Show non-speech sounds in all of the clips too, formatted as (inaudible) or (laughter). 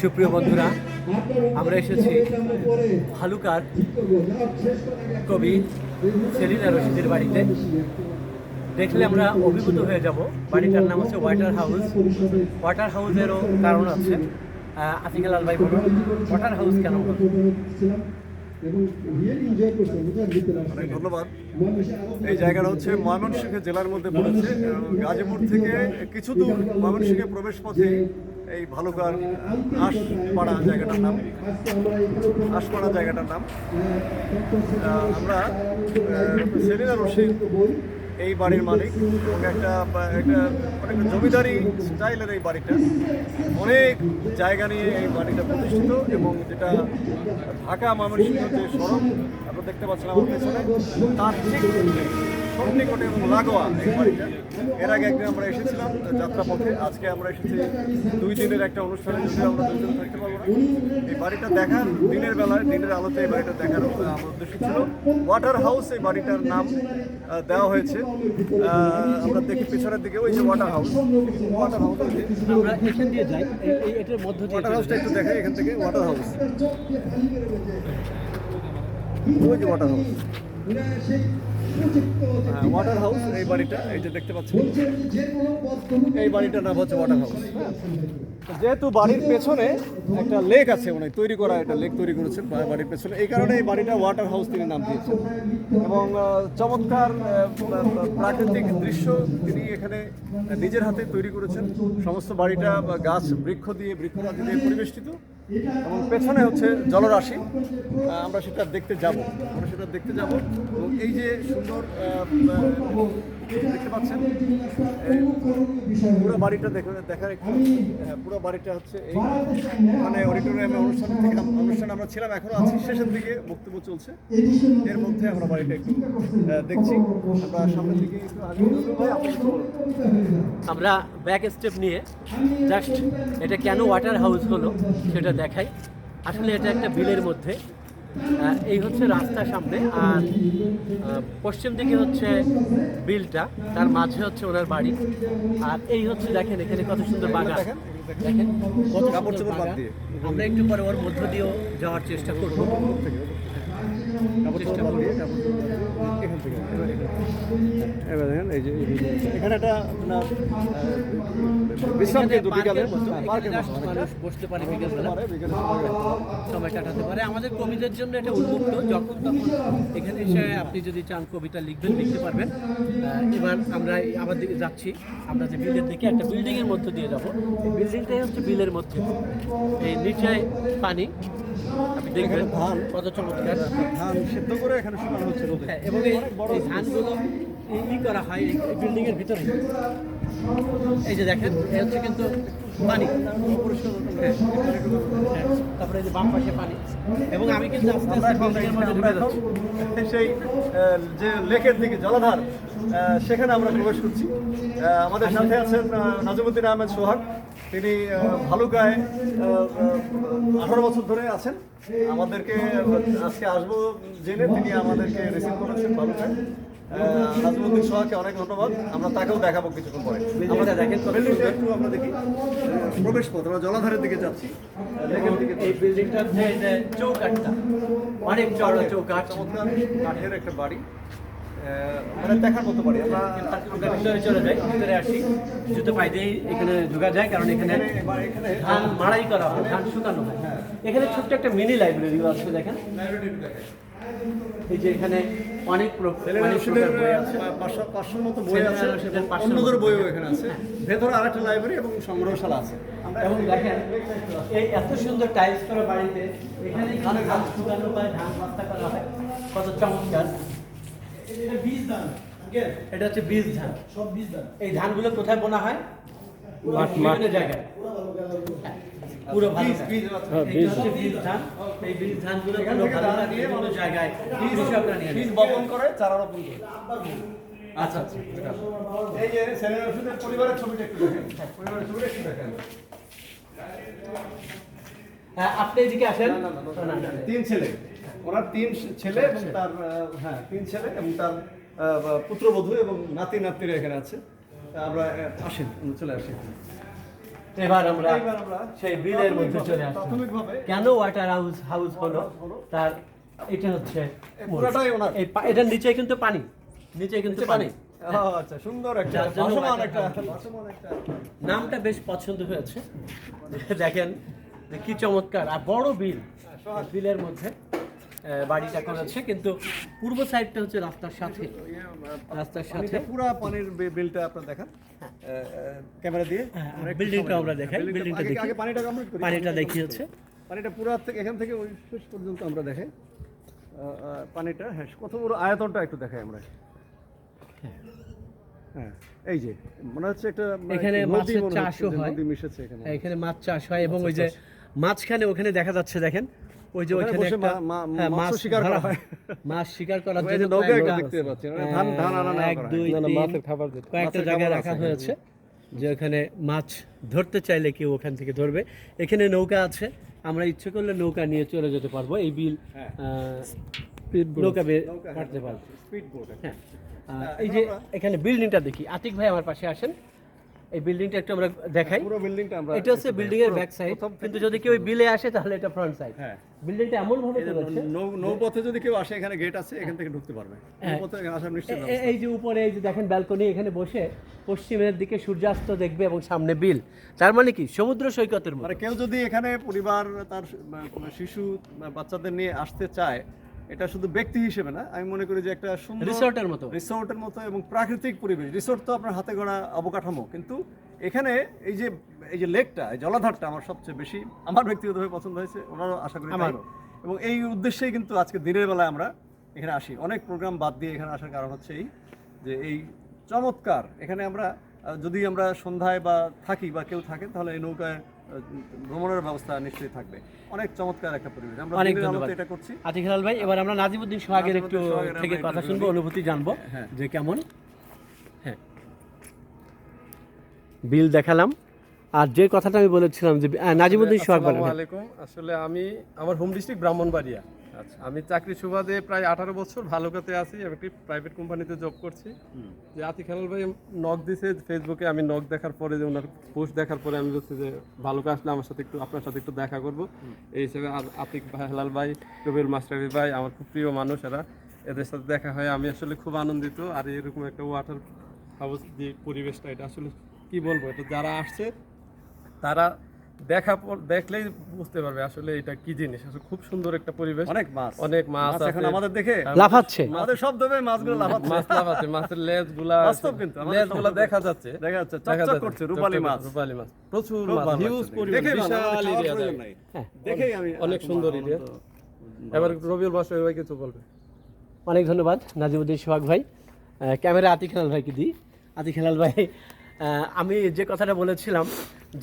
সুপ্রিয় বন্ধুরা, আমরা এসেছি ভালুকার কবি সেলিনা রশিদের বাড়িতে। দেখলে আমরা অভিভূত হয়ে যাব। বাড়িটার নাম হচ্ছে ওয়াটার হাউস ওয়াটার হাউসেরও কারণ আছে। আতিক লাল ভাই বলুন ওয়াটার হাউস কেন অনেক ধন্যবাদ। এই জায়গাটা হচ্ছে ময়মনসিংহ জেলার মধ্যে পড়েছে। গাজীপুর থেকে কিছু দূর ময়মনসিংহে প্রবেশ পথে এই ভালুকার আশপাড়া জায়গাটার নাম। আশপাড়া জায়গাটার নাম। আমরা সেলিনা রশিদ, এই বাড়ির মালিক। একটা একটা, অনেক জমিদারি স্টাইলের এই বাড়িটা। অনেক জায়গা নিয়ে এই বাড়িটা প্রতিষ্ঠিত এবং যেটা ঢাকা ময়মনসিংহ যে সড়ক, আপনারা দেখতে পাচ্ছেন আমার পেছনে, তার ঠিক সন্নিকটে এবং লাগোয়া এই বাড়িটা। এর আগে একদিন আমরা এসেছিলাম যাত্রাপথে। আজকে আমরা এসেছি দুই দিনের একটা অনুষ্ঠানে যদি আমরা দুজন থাকতে পারব না। এই বাড়িটা দেখার দিনের বেলায় দিনের আলোতে এই বাড়িটা দেখার আমার উদ্দেশ্য ছিল। ওয়াটার হাউস এই বাড়িটার নাম দেওয়া হয়েছে। আমরা দেখি পেছনের দিকে ওই যে ওয়াটার হাউস ওয়াটার হাউস আমরা এখান দিয়ে যাই এটার মধ্য দিয়ে ওয়াটার হাউসটা একটু দেখাই এখান থেকে ওয়াটার হাউস ওই যে ওয়াটার হাউস ওয়াটার হাউস এই বাড়িটা, এই যে দেখতে পাচ্ছেন। এই বাড়িটার নাম হচ্ছে ওয়াটার হাউস যেহেতু বাড়ির পেছনে একটা লেক আছে মানে তৈরি করা একটা লেক তৈরি করেছেন বাড়ির পেছনে, এই কারণে এই বাড়িটা ওয়াটার হাউস তিনি নাম দিয়েছেন। এবং চমৎকার প্রাকৃতিক দৃশ্য তিনি এখানে নিজের হাতে তৈরি করেছেন। সমস্ত বাড়িটা গাছ, বৃক্ষ দিয়ে, বৃক্ষরাজি দিয়ে পরিবেষ্টিত। এবং পেছনে হচ্ছে জলরাশি। আমরা সেটা দেখতে যাব। আমরা সেটা দেখতে যাব। এবং এই যে সুন্দর দেখতে পাচ্ছেন। পুরো বাড়িটা দেখে দেখার একটু আহ, পুরো বাড়িটা হচ্ছে এই মানে অডিটোরিয়ামে অনুষ্ঠান থেকে অনুষ্ঠান আমরা ছিলাম এখনও আছি। শেষের দিকে বক্তব্য চলছে। এর মধ্যে আমরা বাড়িটা একটু দেখছি। আমরা সামনের দিকে। আমরা ব্যাক স্টেপ নিয়ে জাস্ট এটা কেন ওয়াটার হাউস হলো সেটা দেখাই। আসলে এটা একটা বিলের মধ্যে। এই হচ্ছে রাস্তার সামনে আর পশ্চিম দিকে হচ্ছে বিলটা তার মাঝে হচ্ছে ওনার বাড়ি আর এই হচ্ছে দেখেন এখানে কত সুন্দর বাগান দেখেন, দেখেন কত সুন্দর বাগান। আমরা একটু পরে ওর মধ্য দিয়েও যাওয়ার চেষ্টা করব চেষ্টা করব। দিয়ে, কাপড় চোপড় দিয়ে, এখান থেকে, এবার এখান- এবার দেখেন, এই যে এখানে একটা বিশ্রাম কেন্দ্র বিকালে পার্কের মতো, হ্যাঁ, এখানে পার্কের just মতো অনেকটা। মানুষ বসতে পারে বিকেলে সময় কাটাতে পারে। কাটাতে পারে। আমাদের কবিদের জন্য এটা উন্মুক্ত যখন তখন এখানে এসে আপনি যদি চান কবিতা লিখবেন লিখতে পারবেন। এবার আমরা আবার দিকে যাচ্ছি। আমরা যে বিলের দিকে একটা বিল্ডিং এর মধ্যে দিয়ে যাব। বিল্ডিংটাই হচ্ছে বিলের মধ্যে। এই নিচে পানি। দেখবেন কত চমৎকার। ধান সিদ্ধ করে এখানে শুকানো হচ্ছে রোদে। হ্যাঁ, এবং এই ধানগুলো ই- করা হয় এই বিল্ডিং এর ভিতরে এই যে দেখেন এই হচ্ছে কিন্তু পানি হ্যাঁ, হ্যাঁ, তারপরে যে বাম পাশে পানি। এবং আমি কিন্তু আস্তে আস্তে সেই যে লেকের দিকে জলাধার সেখানে আমরা প্রবেশ করছি। আমাদের সাথে আছেন নাজিমুদ্দিন আহমেদ সোহাগ। তিনি ভালুকায় আঠারো বছর ধরে আছেন। আমাদেরকে আজকে আসব জেনে তিনি আমাদেরকে রিসিভ করেছেন ভালুকায়। নাজিমুদ্দিন সোহাগকে অনেক ধন্যবাদ। আমরা তাকেও দেখাবো কিছুক্ষণ পরে। বিল্ডিংটা দেখেন একটু আমরা দেখি। প্রবেশ পথ আমরা জলাধারের দিকে যাচ্ছি। এই অনেক চড়া চমৎকার। কাঠের একটা বাড়ি। মানে দেখার মতো আমরা আমরা ভিতরে চলে যাই ভিতরে আসি। জুতো পাই দিয়েই এখানে ঢোকা যায় কারণ এখানে ধান মাড়াই করা হয় ধান শুকানো হয়। এখানে ছোট্ট একটা মিনি লাইব্রেরি আছে দেখেন। এই যে এখানে অনেক পাঁচশোর মতো বই আছে অন্যদের বইও এখানে আছে। ভেতরে আরেকটা লাইব্রেরি এবং সংগ্রহশালা আছে। এবং দেখেন এই এত সুন্দর টাইলস করা বাড়িতে এখানে ধান ধান শুকানো হয় ধান বস্তা করা হয় কত চমৎকার। এটা হচ্ছে বীজ ধান। সব বীজ ধান। এই ধানগুলো কোথায় বোনা হয়? বিভিন্ন জায়গায়। হ্যাঁ, পুরো ভালো বীজ, বীজ আছে। এইটা হচ্ছে বীজ ধান এই বীজ ধানগুলো পুরো ভালো ধান বিভিন্ন জায়গায়। কৃষকরা নিয়ে বীজ বপন করে চারা রোপণ করে। আচ্ছা আচ্ছা এই যে সেলেনা রশিদের পরিবারের ছবিটা একটু দেখেন। পরিবারের ছবিটা একটু দেখেন। হ্যাঁ, আপনি এদিকে আসেন। না, না, না, না, না, না, না। তিন ছেলে। ওনার তিন ছেলে এবং তার হ্যাঁ তিন ছেলে এবং তার পুত্রবধূ এবং নাতি নাতনিরা এখানে আছে। আমরা আসেন চলে আসি। এবার আমরা সেই বিলের মধ্যে চলে প্রাথমিকভাবে কেন ওয়াটার হাউস হাউস হলো? তার এটা হচ্ছে এটার নিচে কিন্তু পানি। নিচে কিন্তু পানি। আচ্ছা সুন্দর একটা নামটা বেশ পছন্দ হয়েছে। দেখেন কি চমৎকার। আর বড় বিল। বিলের মধ্যে বাড়িটা করেছে। কিন্তু পূর্ব সাইডটা হচ্ছে রাস্তার সাথে। রাস্তার সাথে। পুরা পানির বিলটা আপনার দেখান। ক্যামেরা দিয়ে। হ্যাঁ, আমরা বিল্ডিংটা আমরা দেখাই, বিল্ডিংটা- বিল্ডিংটা দেখি। আগে পানিটা কমপ্লিট করি পানিটা দেখিয়েছে পানিটা পুরা থেকে এখান থেকে ওই শেষ পর্যন্ত আমরা দেখাই। পানিটা হ্যাঁ কত বড় আয়তনটা একটু দেখাই আমরা। হ্যাঁ। এই যে মনে হচ্ছে একটা মানে এখানে মাছের চাষও হয়। এখানে। মাছ চাষ হয় এবং ওই যে মাঝখানে ওখানে দেখা যাচ্ছে দেখেন। ওই যে ওইখানে একটা হ্যাঁ, মাছ শিকার করা হয়। হয়। মাছ শিকার করার জন্য নৌকা দেখতে পাচ্ছি মানে ধান ধান আনা এক দুই মাছের খাবার। কয়েকটা জায়গায় রাখা হয়েছে যে ওখানে মাছ ধরতে চাইলে কেউ ওখান থেকে ধরবে। এখানে নৌকা আছে আমরা ইচ্ছে করলে নৌকা নিয়ে চলে যেতে পারব। এই বিল হ্যাঁ। আহ, নৌকা হ্যাঁ, কাটতে পারব। হ্যাঁ। এই যে এখানে বিল্ডিংটা দেখি। আতিক ভাই আমার পাশে আসেন। এই বিল্ডিংটা একটু আমরা দেখাই। পুরো বিল্ডিংটা আমরা এটা হচ্ছে বিল্ডিং এর ব্যাক সাইড কিন্তু যদি কেউ বিলে আসে তাহলে এটা ফ্রন্ট সাইড হ্যাঁ। বিল্ডিংটা এমন ভাবে করেছে নৌ- নৌপথে যদি কেউ আসে এখানে গেট আছে এখান থেকে ঢুকতে পারবে। নৌপথে এখানে আসার এ- এই যে উপরে এই যে দেখেন ব্যালকনি এখানে বসে পশ্চিমের দিকে সূর্যাস্ত দেখবে এবং সামনে বিল। তার মানে কি? সমুদ্র সৈকতের মানে কেউ যদি এখানে পরিবার তার শিশু বাচ্চাদের নিয়ে আসতে চায় এটা শুধু ব্যক্তি হিসেবে না আমি মনে করি যে একটা সুন্দর রিসোর্টের মতো রিসোর্টের মতো এবং প্রাকৃতিক পরিবেশ রিসোর্ট তো আপনার হাতে গড়া অবকাঠামো কিন্তু এখানে এই যে এই যে লেকটা জলাধারটা আমার সবচেয়ে বেশি আমার ব্যক্তিগতভাবে পছন্দ হয়েছে ওনারও আশা করি। আমারও। এবং এই উদ্দেশ্যেই কিন্তু আজকে দিনের বেলায় আমরা এখানে আসি অনেক প্রোগ্রাম বাদ দিয়ে এখানে আসার কারণ হচ্ছে এই যে এই চমৎকার এখানে আমরা যদি আমরা সন্ধ্যায় বা থাকি বা কেউ থাকেন তাহলে এই নৌকায় ভ্রমণের ব্যবস্থা নিশ্চয়ই থাকবে। অনেক চমৎকার একটা পরিবেশ। আমরা অনেক ধন্যবাদ। এটা করছি। আতিক হেলাল ভাই এবার আমরা নাজিমুদ্দিন সোহাগের একটু থেকে কথা শুনব অনুভূতি জানব হ্যাঁ। যে কেমন। হ্যাঁ। বিল দেখালাম। আর যে কথাটা আমি বলেছিলাম যে নাজিমুদ্দিন সোহাগ আসসালামু আলাইকুম। আসলে আমি আমার হোম ডিস্ট্রিক্ট ব্রাহ্মণবাড়িয়া। আমি চাকরি সুবাদে প্রায় আঠারো বছর ভালুকাতে আছি আমি একটি প্রাইভেট কোম্পানিতে জব করছি। যে আতিক হেলাল ভাই নক দিছে ফেসবুকে আমি নক দেখার পরে যে ওনার পোস্ট দেখার পরে আমি বলছি যে ভালুকা আসলে আমার সাথে একটু আপনার সাথে একটু দেখা করব। এই হিসেবে আর আতিক ভাই হেলাল ভাই রবিউল মাস্টারি ভাই আমার খুব প্রিয় মানুষ এরা। এদের সাথে দেখা হয় আমি আসলে খুব আনন্দিত। আর এরকম একটা ওয়াটার হাউস যে পরিবেশটা এটা আসলে কি বলব এটা যারা আসছে তারা দেখা দেখলেই বুঝতে পারবে আসলে এটা কি জিনিস। আসলে খুব সুন্দর একটা পরিবেশ। অনেক মাছ। অনেক মাছ এখন আমাদের দেখে লাফাচ্ছে। আমাদের সব দেবে মাছগুলো লাফাচ্ছে মাছ লাফাচ্ছে। মাছের লেজগুলা (laughs) বাস্তব কিন্তু, আমাদের লেজগুলা দেখা যাচ্ছে। দেখা যাচ্ছে চকচক করছে রূপালী মাছ। রূপালী মাছ। প্রচুর মাছ হিউজ পরিমাণ বিশাল এরিয়া। প্রয়োজন দেখেই আমি অনেক সুন্দর এরিয়া। এবার রবিউল ভাই কিছু বলবে? অনেক ধন্যবাদ নাজিমুদ্দিন সোহাগ ভাই। ক্যামেরা আতিক হেলাল ভাইকে দিই। আতিক হেলাল ভাই আহ, আমি যে কথাটা বলেছিলাম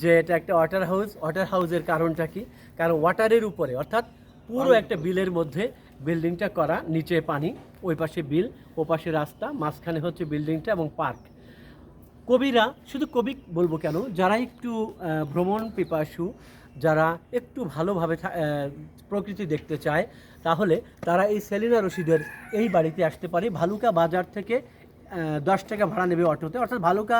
যে এটা একটা ওয়াটার হাউস ওয়াটার হাউসের কারণটা কি? কারণ ওয়াটারের উপরে অর্থাৎ পুরো একটা বিলের মধ্যে বিল্ডিংটা করা নিচে পানি ওই পাশে বিল ও পাশে রাস্তা মাঝখানে হচ্ছে বিল্ডিংটা এবং পার্ক। কবিরা শুধু কবি বলব কেন যারা একটু ভ্রমণ পিপাসু যারা একটু ভালোভাবে প্রকৃতি দেখতে চায় তাহলে তারা এই সেলিনা রশিদের এই বাড়িতে আসতে পারে ভালুকা বাজার থেকে দশ টাকা ভাড়া নেবে অটোতে। অর্থাৎ ভালুকা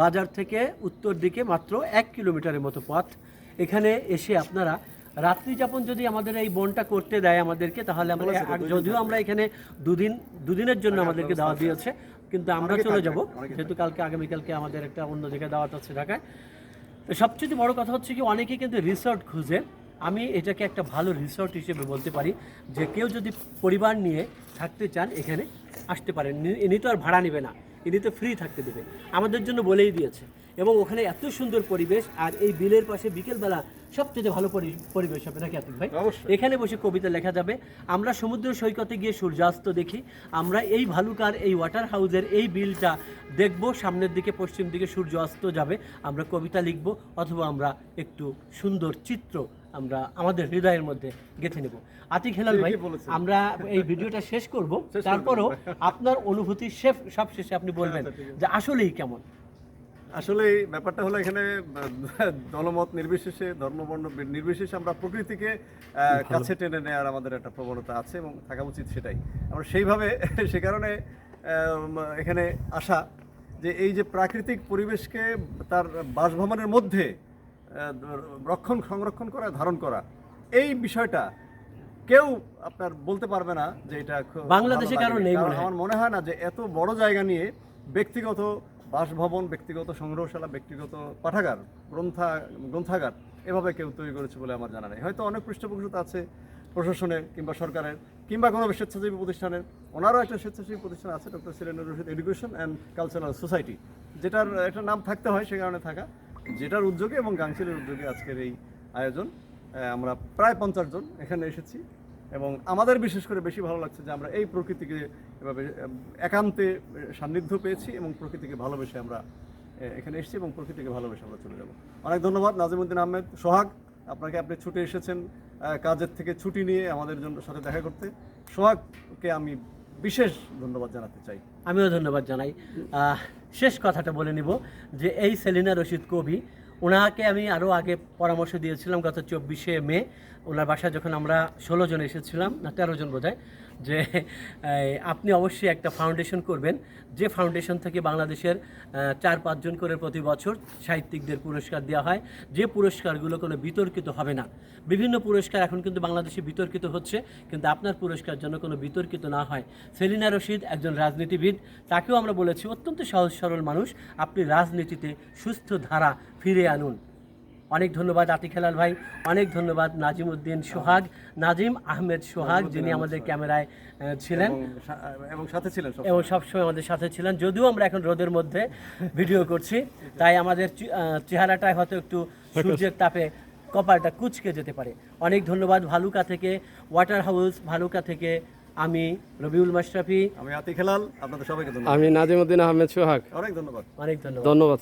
বাজার থেকে উত্তর দিকে মাত্র এক কিলোমিটারের মতো পথ। এখানে এসে আপনারা রাত্রি যাপন যদি আমাদের এই বনটা করতে দেয় আমাদেরকে তাহলে আমরা যদিও আমরা এখানে দুদিন দুদিনের জন্য আমাদেরকে দেওয়া দিয়েছে কিন্তু আমরা চলে যাব। যেহেতু কালকে আগামীকালকে আমাদের একটা অন্য জায়গায় দাওয়াত আছে ঢাকায়। তো সবচেয়ে বড় কথা হচ্ছে কি অনেকে কিন্তু রিসর্ট খুঁজে। আমি এটাকে একটা ভালো রিসর্ট হিসেবে বলতে পারি যে কেউ যদি পরিবার নিয়ে থাকতে চান এখানে আসতে পারেন। ইনি- তো আর ভাড়া নেবে না। ইনি তো ফ্রি থাকতে দেবে। আমাদের জন্য বলেই দিয়েছে। এবং ওখানে এত সুন্দর পরিবেশ আর এই বিলের পাশে বিকেলবেলা সবচেয়ে ভালো পরি- পরিবেশ হবে। নাকি আতিক ভাই? এখানে বসে কবিতা লেখা যাবে। আমরা সমুদ্র সৈকতে গিয়ে সূর্যাস্ত দেখি। আমরা এই ভালুকার এই ওয়াটার হাউসের এই বিলটা দেখব। সামনের দিকে পশ্চিম দিকে সূর্য অস্ত যাবে। আমরা কবিতা লিখব অথবা আমরা একটু সুন্দর চিত্র আমরা আমাদের হৃদয়ের মধ্যে গেঁথে নেব। আতিক হেলাল ভাই আমরা এই ভিডিওটা শেষ করব। তারপরও আপনার অনুভূতি শেফ সব শেষে আপনি বলবেন যে আসলেই কেমন? আসলে ব্যাপারটা হলো এখানে দলমত নির্বিশেষে ধর্মবর্ণ নির্বিশেষে আমরা প্রকৃতিকে কাছে টেনে নেওয়ার আমাদের একটা প্রবণতা আছে এবং থাকা উচিত সেটাই। আমরা সেইভাবে (laughs) সে কারণে এখানে আসা যে এই যে প্রাকৃতিক পরিবেশকে তার বাসভবনের মধ্যে রক্ষণ সংরক্ষণ করা ধারণ করা এই বিষয়টা কেউ আপনার বলতে পারবে না যে এটা বাংলাদেশে। নেই কারণ হয়। আমার মনে হয় না যে এত বড় জায়গা নিয়ে ব্যক্তিগত বাসভবন ব্যক্তিগত সংগ্রহশালা ব্যক্তিগত পাঠাগার গ্রন্থা গ্রন্থাগার এভাবে কেউ তৈরি করেছে বলে আমার জানা নেই হয়তো অনেক পৃষ্ঠপোষকতা আছে প্রশাসনের কিংবা সরকারের কিংবা কোনো স্বেচ্ছাসেবী প্রতিষ্ঠানের ওনারও একটা স্বেচ্ছাসেবী প্রতিষ্ঠান আছে doctor cylinder Rashid education and cultural society যেটার একটা নাম থাকতে হয় সে কারণে থাকা যেটার উদ্যোগে এবং গাংচিলের উদ্যোগে আজকের এই আয়োজন আমরা প্রায় পঞ্চাশ জন এখানে এসেছি এবং আমাদের বিশেষ করে বেশি ভালো লাগছে যে আমরা এই প্রকৃতিকে এভাবে একান্তে সান্নিধ্য পেয়েছি এবং প্রকৃতিকে ভালোবেসে আমরা এখানে এসেছি এবং প্রকৃতিকে ভালোবেসে আমরা চলে যাব। অনেক ধন্যবাদ নাজিমুদ্দিন আহমেদ, সোহাগ, আপনাকে আপনি ছুটে এসেছেন কাজের থেকে ছুটি নিয়ে আমাদের জন্য সাথে দেখা করতে। সোহাগকে আমি বিশেষ ধন্যবাদ জানাতে চাই। আমিও ধন্যবাদ জানাই। শেষ কথাটা বলে নিব যে এই সেলিনা রশিদ কবি, ওনাকে আমি আরও আগে পরামর্শ দিয়েছিলাম গত চব্বিশে মে। ওনার বাসায় যখন আমরা ষোলো জন এসেছিলাম, না তেরো জন বোধহয় যে আপনি অবশ্যই একটা ফাউন্ডেশন করবেন। যে ফাউন্ডেশন থেকে বাংলাদেশের চার পাঁচজন করে প্রতি বছর সাহিত্যিকদের পুরস্কার দেওয়া হয়, যে পুরস্কারগুলো কোনো বিতর্কিত হবে না। বিভিন্ন পুরস্কার এখন কিন্তু বাংলাদেশে বিতর্কিত হচ্ছে, কিন্তু আপনার পুরস্কার যেন কোনো বিতর্কিত না হয়। সেলিনা রশিদ একজন রাজনীতিবিদ, তাকেও আমরা বলেছি, অত্যন্ত সহজ সরল মানুষ, আপনি রাজনীতিতে সুস্থ ধারা ফিরে আনুন। অনেক ধন্যবাদ আতিক হেলাল ভাই অনেক ধন্যবাদ নাজিম উদ্দিন সোহাগ নাজিম আহমেদ সোহাগ যিনি আমাদের ক্যামেরায় ছিলেন। এবং সাথে ছিলেন সব এবং সবসময় আমাদের সাথে ছিলেন। যদিও আমরা এখন রোদের মধ্যে ভিডিও করছি (laughs) তাই আমাদের চেহারাটায় হয়তো একটু সূর্যের তাপে কপালটা কুচকে যেতে পারে। অনেক ধন্যবাদ ভালুকা থেকে ওয়াটার হাউস ভালুকা থেকে আমি রবিউল মাশরাফি। আমি আতিক হেলাল আপনাদের সবাইকে ধন্যবাদ। আমি নাজিমুদ্দিন আহমেদ সোহাগ। অনেক ধন্যবাদ। অনেক ধন্যবাদ। ধন্যবাদ।